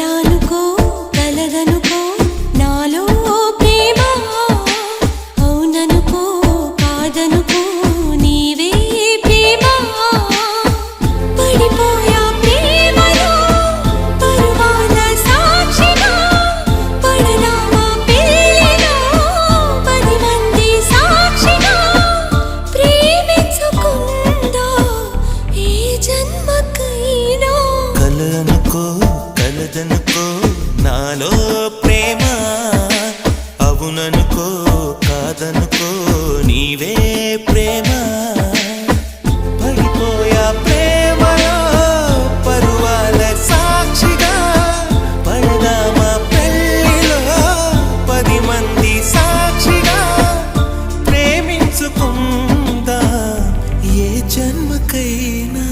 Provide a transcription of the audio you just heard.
కలలానుకో కలదనుకో నాలో ప్రేమ. అవుననుకో కాదనుకో నీవే ప్రేమ. పడిపోయా ప్రేమలో పరువాల సాక్షిగా. పడనామా పెళ్ళిలో పది మంది సాక్షిగా. ప్రేమించుకుందా ఏ జన్మకైనా కలనుకో కాదనుకో నాలో ప్రేమ. అవుననుకో కాదనుకో నీవే ప్రేమ. పడిపోయా ప్రేమలో పరువాల సాక్షిగా పడదామా పెళ్ళిలో పది మంది సాక్షిగా ప్రేమించుకుందా ఏ జన్మకైనా.